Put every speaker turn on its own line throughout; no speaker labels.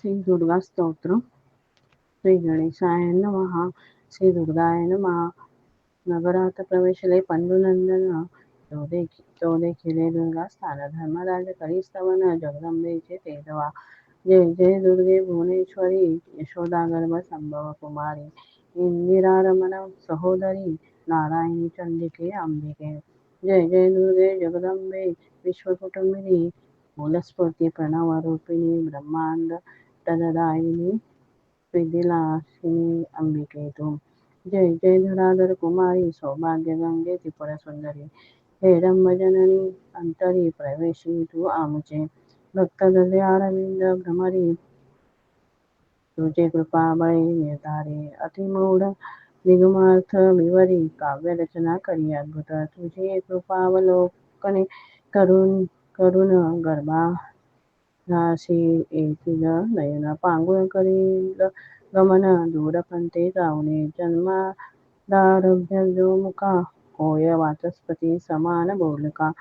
श्री दुर्गा स्तोत्र श्री गणेशाय नमः श्री दुर्गाय नमः नगरात प्रवेशले पंडुनंदन तो देखी तो दुर्गा स्थान धर्मराज करिस्तवन जगदंबेचे तेजवा जय जय दुर्गे भुवनेश्वरी यशोदा गर्भ संभव कुमारी इंदिरा रमण सहोदरी नारायणी चंडिके अंबिके जय जय दुर्गे जगदम्बे विश्व विश्वकुटुंबिनी मूलस्फूर्ती प्रणवरूपिणी ब्रह्मांड तददायिनी जय जय धराधर कुमारी सौभाग्य गंगे त्रिपुर सुंदरी। हेरंब जननी अंतरी प्रवेशी आमचे। भक्त भ्रमरी। तुझे कृपा निर्धारे। निगमार्थ विवरी काव्य रचना करी अद्भुत। तुझी कृपावलोकने करून गर्भा। నాశీతిన నయన పాంగుకరీల గమన దూరపంతే తావునే జన్మదారభ్యముఖా కోయ వాచస్పతి సమాన బోళిక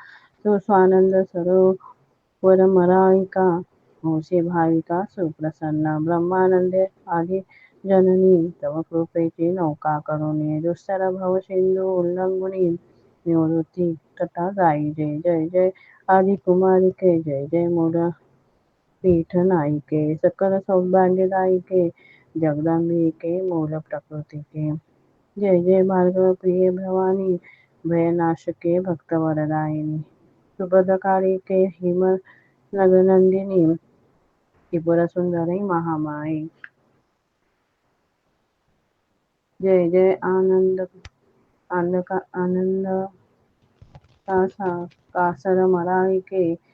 सुस्वानंद सरोवर मरायिका. मोसे भाविका सुप्रसन्न. ब्रह्मानंद आदि जननी. तव कृपेची नौका करुणी दुस्तर भव सिंधू उल्लंघुनी. निवृत्ती तथा जाई जय जय जय. आदि कुमारिके जय जय मोरा नायिके सकल सौभाग्यदायिके जगदंबिके मूल प्रकृतिके जय जय भार्गव प्रिय भवानी भयनाशके भक्तवरदायिनी सुभद्रकालिके हिम नगनंदिनी, त्रिपुर सुंदरी जय जय आनंद आनंद दुरितवन पावके त्रिविध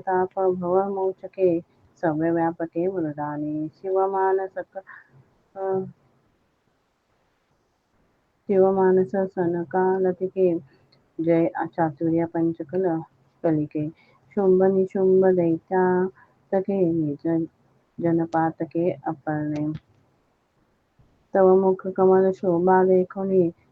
ताप भव मोचके सव्य व्यापके वरदानी शिवमानसक शिवमानस सनकालतिके जय चातुर्य पंचकल कलिके शुंभ निशुंभ दैत्यातके निज जनपातके अपर्णे। तव मुख कमल शोभा देखुनी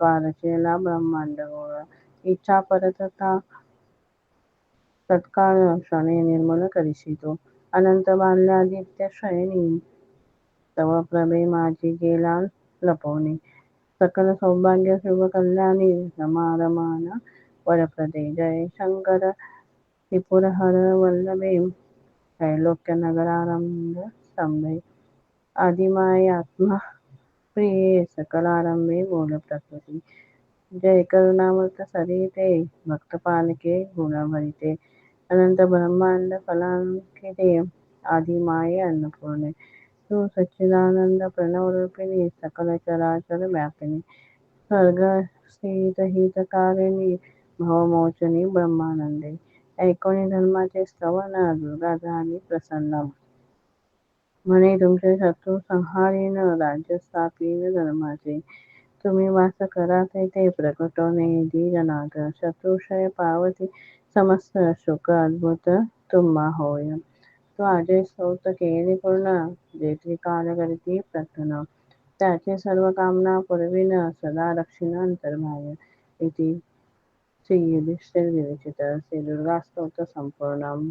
त्वारचेला ब्रह्मांड गोळ. इच्छा परतता तत्काळ क्षणे निर्मूल करिशी तू अनंत बाल्यादित्य शयनी. तव प्रभे माझी गेला लपवणे. सकल सौभाग्य शुभ कल्याणी समारमान. वरप्रदे जय शंकर. त्रिपुरहर वल्लभे. त्रैलोक्य नगरारंभ स्तंभे. आदिमाय आत्मा प्रिये सकलारंभे बोल प्रकृती जय करुणामृत सरिते भक्तपालके गुणभरिते अनंत ब्रह्मांड फलांकिते आदिमाये अन्नपूर्णे तू सच्चिदानंद प्रणवरूपिणी सकल चराचर व्यापिनी स्वर्ग स्थित हितकारिणी भवमोचनी ब्रह्मानंदे ऐकोनी धर्माचे स्तवन दुर्गा झाली प्रसन्न म्हणे, तुमचे शत्रू संहारीन राज्य स्थापीन धर्माचे. तुम्ही वास करा तेथे प्रकटोने दीजनाथ शत्रुक्षय पावती समस्त शुक अद्भुत तुम्हा होय. तो अजय स्तोत्र केली पूर्ण जे त्रिकाल करती प्रथन त्याचे सर्व कामना पुरविन सदा रक्षिण अंतर्भाय इति श्री युधिष्ठिर विरचित. श्री दुर्गा स्तोत्र संपूर्णम.